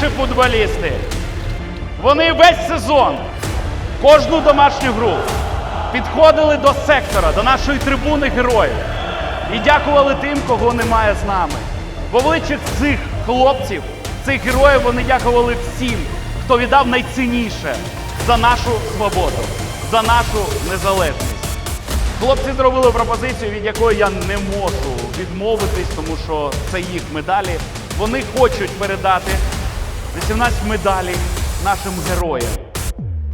футболісти. Вони весь сезон, кожну домашню гру підходили до сектора, до нашої трибуни героїв і дякували тим, кого немає з нами. В обличчях цих хлопців, цих героїв вони дякували всім, хто віддав найцінніше за нашу свободу, за нашу незалежність. Хлопці зробили пропозицію, від якої я не можу відмовитись, тому що це їх медалі. Вони хочуть передати 18 медалей нашим героям.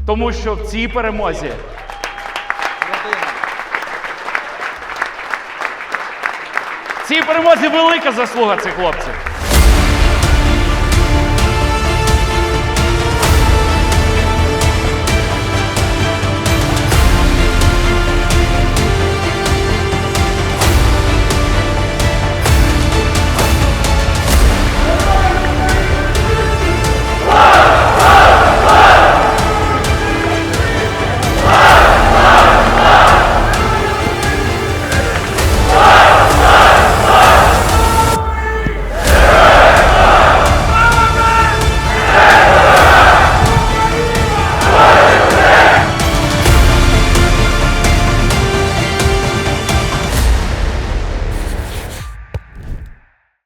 Тому що в цій перемозі в цій перемозі велика заслуга цих хлопців.